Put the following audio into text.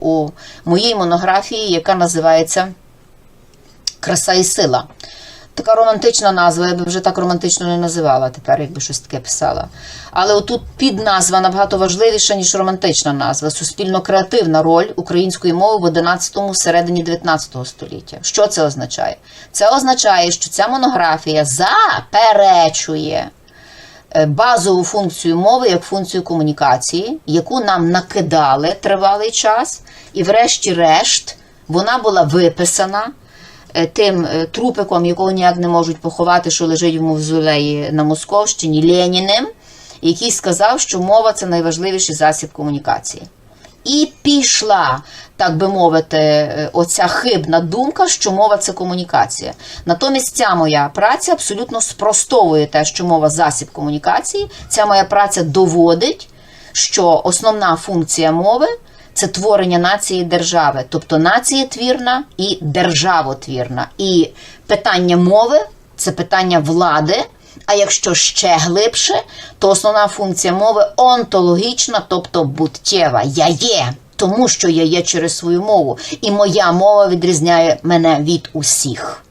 у моїй монографії, яка називається Краса і сила. Така романтична назва, я би вже так романтично не називала тепер, якби щось таке писала. Але отут підназва набагато важливіша, ніж романтична назва. Суспільно-креативна роль української мови в 11-му, середині 19 століття. Що це означає? Це означає, що ця монографія заперечує базову функцію мови як функцію комунікації, яку нам накидали тривалий час, і, врешті-решт, вона була виписана е, тим е, трупиком, якого ніяк не можуть поховати, що лежить в мавзолеї на Московщині, Леніним, який сказав, що мова це найважливіший засіб комунікації. І пішла, так би мовити, е, оця хибна думка, що мова це комунікація. Натомість ця моя праця абсолютно спростовує те, що мова засіб комунікації. Ця моя праця доводить, що основна функція мови це творення нації держави, тобто нація твірна і державотвірна. І питання мови це питання влади. А якщо ще глибше, то основна функція мови онтологічна, тобто буттєва. Я є, тому що я є через свою мову. І моя мова відрізняє мене від усіх.